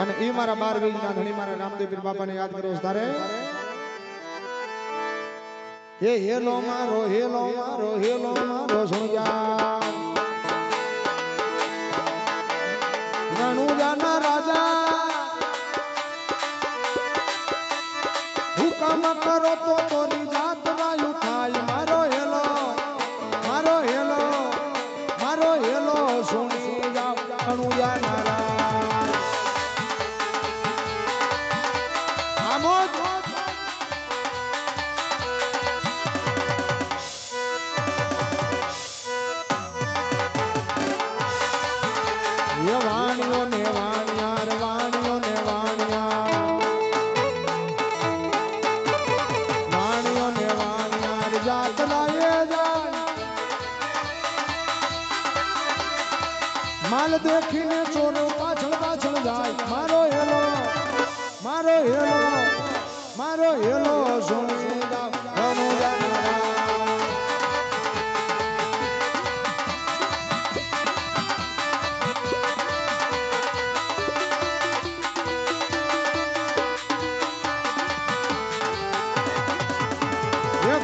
અને એ મારા બાર વીજના ધણી મારા રામદેવ પીર બાપાને યાદ કરો તારે હે હેલો મારો હેલો મારો હેલો મારો સુણ્યા. રણુજાના રાજા, હુકમ કરો તો વાણિયો ને વાણિયા રે વાણિયો ને વાણિયા વાણિયો ને વાણિયા રે જાત માલ દેખીને ચોરો પાછળ પાછળ જાય. મારો હેલો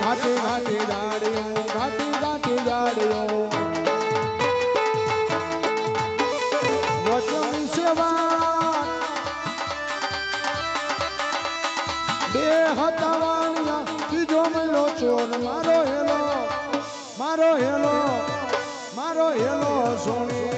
ઘાટી ઘાટી જાડિયો ઘાટી ઘાટી જાડિયો વચન સેવા. બે હતા વાણિયા, ત્રીજો મહિલો ચોર. મારો હેલો મારો હેલો મારો હેલો સોણી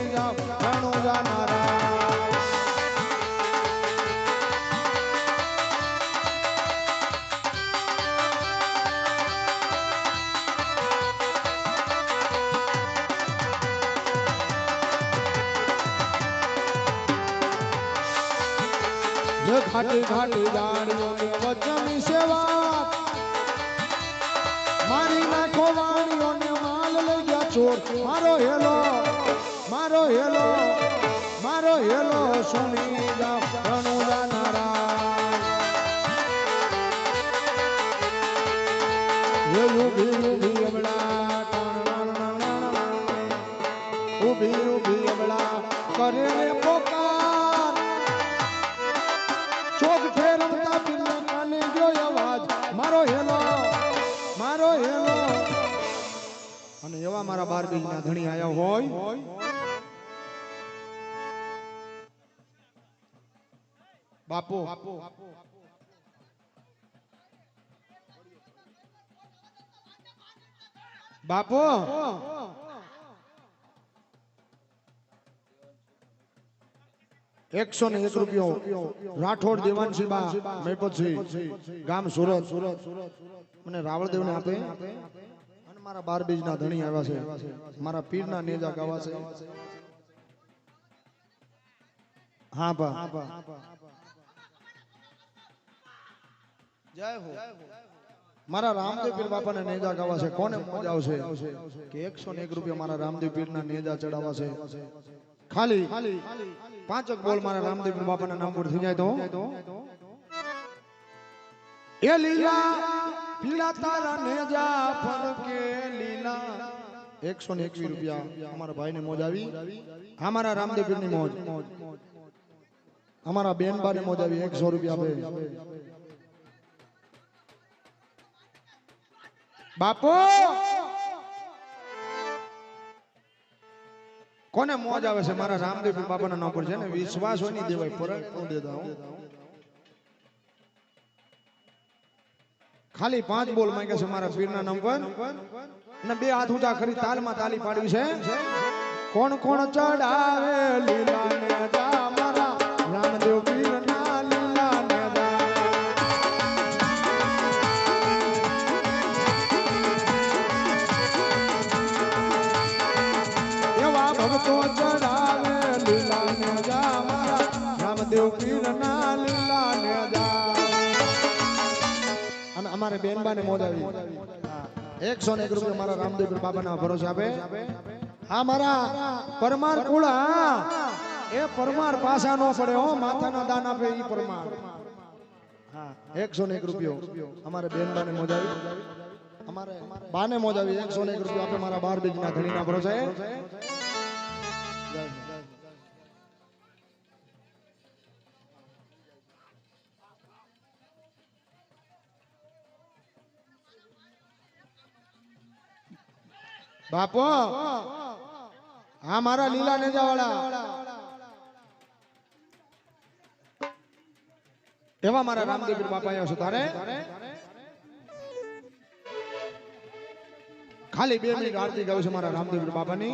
ઘાટી ઘાટી જાણીઓ ને સેવા. મારી નાખો વાણીઓ ને માલ લઈ ગયા ચોર. મારો હેલો મારો હેલો મારો હેલો સુની જાવ ઘણું જાનારા મારો હેલો મારો હેલો. અને એવા મારા બાર બીજના ધણી આયા હોય. બાપુ. બાપુ. એકસો ને એક રૂપિયો. રાઠોડ દેવાનસિંહ બા મેપતસિંહ. ગામ સુરત. મને રાવળદેવ ને આપે. અને મારા બાર બીજ ના ધણી આવ્યા છે. મારા પીર ના નેજા ગાવા છે. હા, બા. જય હો. મારા રામદેવ પીર બાપાને નેજા ગાવા છે. કોને મોજ આવશે? કે એકસો ને એક રૂપિયા મારા રામદેવ પીર ના નેજા ચડાવવા છે. ખાલી પાંચક બોલ મારા રામદેવ બાપાના નામ પર થઈ જાય તો? એ લીલા પીળા તારા નેજા ફરકે લીલા. એકસો ને એકવીસ રૂપિયા અમારા ભાઈ ને મોજ આવી. અમારા રામદેવની મોજ. અમારા બેન બાને મોજ આવી. એકસો રૂપિયા આપે. બાપુ! કોને મોજ આવે છે? મારા રામદેવ બાબાના નામ પર છે ને? વિશ્વાસ હોય નહીં દેવાય. પરત ખાલી પાંચ બોલ માંગ્યા છે મારા પીરના નામ પર. અને બે હાથ ઊંચા કરી તાલમાં તાલી પાડવી છે. કોણ કોણ ચડાવે લીલા ભક્તો ચડાવે લીલા ને જા મારા રામદેવ પીરના લીલા ને જા અને અમારે બેનબાને મોજ આવી. એકસો ને એક રૂપિયા મારા રામદેવ બાબાના ભરોસે આપે. હા, મારા પરમાર કુળા. એ પરમાર પાસા નો પડે, હો, માથાના દાન આપે ઈ પરમાર. હા, એકસો ને એક રૂપિયો અમારે બેનબાને મોજ આવી. અમારે બાને મોજ આવી. એકસો ને એક રૂપિયો આપે મારા બાર બીજના ધણીના ભરોસે. બાપો હા મારા લીલા નેજાવાળા. એવા મારા રામદેવ બાપા આવ્યા છો તારે? ખાલી બે મિનિટ આરતી ગાઉં છે મારા રામદેવ બાપાની.